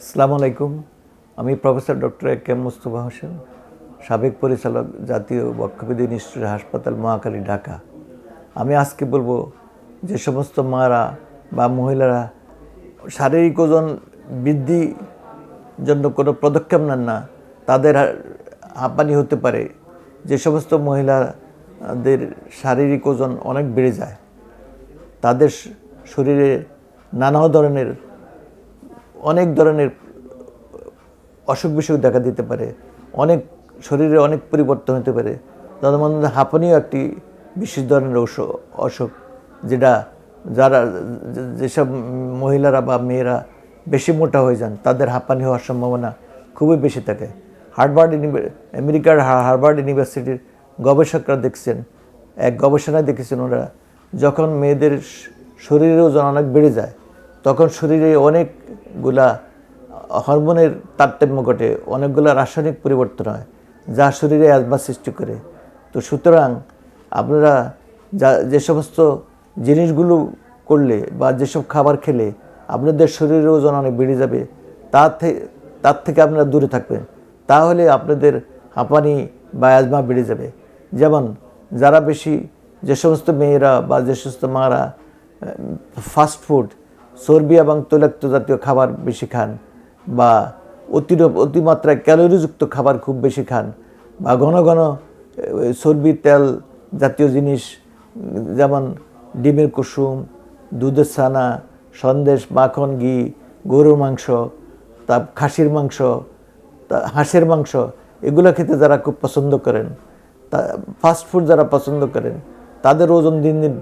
আসসালামু আলাইকুম। আমি professor doctor A KM Mustafa Hossain, সাবেক পরিচালক জাতীয় বক্ষবিধি ইনস্টিটিউট হাসপাতাল মহাকালী ঢাকা। আমি আজকে বলব যে সমস্ত মারা বা মহিলারা শারীরিক ওজন বৃদ্ধি জন্য কোনো পদক্ষেপ নেন না, তাদের হাঁপানি হতে পারে। যে সমস্ত মহিলাদের শারীরিক ওজন অনেক বেড়ে যায়, তাদের শরীরে নানা ধরনের অনেক ধরনের অসুখ বিসুখ দেখা দিতে পারে। অনেক শরীরে অনেক পরিবর্তন হতে পারে। তাদের মধ্যে হাঁপানিও একটি বিশেষ ধরনের অসুখ যেটা যারা যেসব মহিলারা বা মেয়েরা বেশি মোটা হয়ে যান, তাদের হাঁপানি হওয়ার সম্ভাবনা খুবই বেশি থাকে। হার্ভার্ড আমেরিকার হার্ভার্ড ইউনিভার্সিটির গবেষকরা দেখছেন, এক গবেষণায় দেখেছেন ওরা, যখন মেয়েদের শরীরের ওজন অনেক বেড়ে যায় তখন শরীরে অনেকগুলা হরমোনের তারতম্য ঘটে, অনেকগুলো রাসায়নিক পরিবর্তন হয়, যা শরীরে অ্যাজমা সৃষ্টি করে। তো সুতরাং আপনারা যা, যে সমস্ত জিনিসগুলো করলে বা যেসব খাবার খেলে আপনাদের শরীরের ওজন অনেক বেড়ে যাবে থেকে তার থেকে আপনারা দূরে থাকবেন। তাহলে আপনাদের হাঁপানি বা অ্যাজমা বেড়ে যাবে। যেমন যারা বেশি, যে সমস্ত মেয়েরা বা যে সমস্ত মারা ফাস্ট ফুড চর্বি এবং তৈলাক্ত জাতীয় খাবার বেশি খান বা অতির অতিমাত্রায় ক্যালোরিযুক্ত খাবার খুব বেশি খান বা ঘন ঘন চর্বি, তেল জাতীয় জিনিস, যেমন ডিমের কুসুম, দুধের ছানা, সন্দেশ, মাখন, ঘি, গরুর মাংস তা খাসির মাংস, তা, হাঁসের মাংস, এগুলো খেতে যারা খুব পছন্দ করেন, তা ফাস্ট ফুড যারা পছন্দ করেন, তাদের ওজন দিন দিন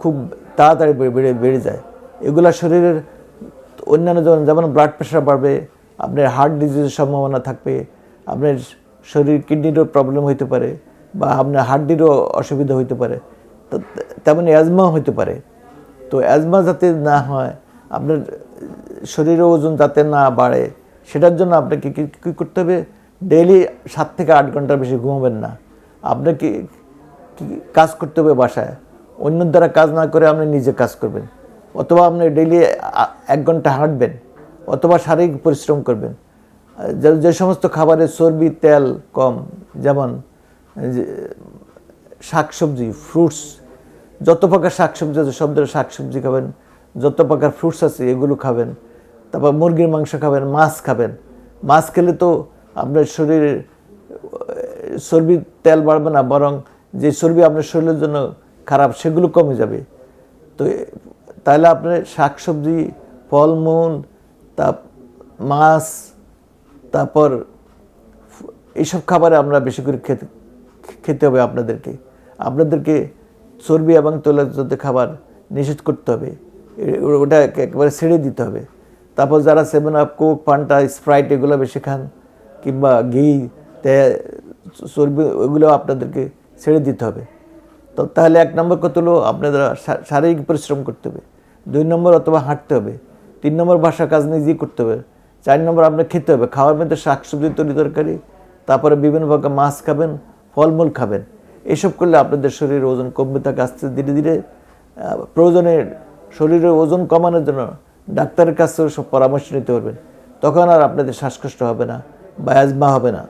খুব তাড়াতাড়ি বেড়ে বেড়ে যায়। এগুলা শরীরের অন্যান্য যেমন যেমন ব্লাড প্রেশার বাড়বে, আপনার হার্ট ডিজিজের সম্ভাবনা থাকবে, আপনার শরীর কিডনিরও প্রবলেম হইতে পারে বা আপনার হার্টিরও অসুবিধা হইতে পারে। তো তেমনি অ্যাজমা হইতে পারে। তো অ্যাজমা যাতে না হয়, আপনার শরীরের ওজন যাতে না বাড়ে, সেটার জন্য আপনাকে কী কী করতে হবে? ডেইলি সাত থেকে আট ঘণ্টার বেশি ঘুমাবেন না। আপনাকে কাজ করতে হবে বাসায়? অন্যের দ্বারা কাজ না করে আপনি নিজে কাজ করবেন। অথবা আপনি ডেইলি এক ঘণ্টা হাঁটবেন, অথবা শারীরিক পরিশ্রম করবেন। যে সমস্ত খাবারে চর্বি, তেল কম, যেমন শাকসবজি ফ্রুটস যত প্রকার শাকসবজি আছে, সব ধরনের শাকসবজি খাবেন, যত প্রকার ফ্রুটস আছে, এগুলো খাবেন। তারপর মুরগির মাংস খাবেন, মাছ খাবেন। মাছ খেলে তো আপনার শরীরে, চর্বি, তেল বাড়বে না, বরং যে চর্বি আপনার শরীরের জন্য খারাপ, সেগুলো কমে যাবে। তো তাহলে আপনার শাকসবজি, ফলমূল তা মাছ, তারপর এইসব খাবারে আমরা বেশি করে খেতে খেতে হবে আপনাদেরকে। আপনাদেরকে চর্বি এবং তৈলাক্ত খাবার নিষেধ করতে হবে। ওটা একেবারে ছেড়ে দিতে হবে। তারপর যারা seven up Coke Fanta Sprite এগুলো বেশি খান, কিংবা ঘি চর্বি ওগুলো আপনাদেরকে ছেড়ে দিতে হবে। তো তাহলে এক নম্বর কত হলো আপনাদের শারীরিক পরিশ্রম করতে হবে। দুই নম্বর অথবা হাঁটতে হবে। তিন নম্বর বাসা কাজ নিজেই করতে হবে। চার নম্বর আপনার খেতে হবে। খাওয়ার মধ্যে শাকসবজি তরি তরকারি তারপরে বিভিন্ন প্রকার মাছ খাবেন ফলমূল খাবেন। এসব করলে আপনাদের শরীরের ওজন কমবে থাকে আস্তে ধীরে ধীরে আহ, প্রয়োজনে শরীরের ওজন কমানোর জন্য ডাক্তারের কাছ থেকে সব পরামর্শ নিতে পারবেন। তখন আর আপনাদের শ্বাসকষ্ট হবে না বা অ্যাজমা হবে না।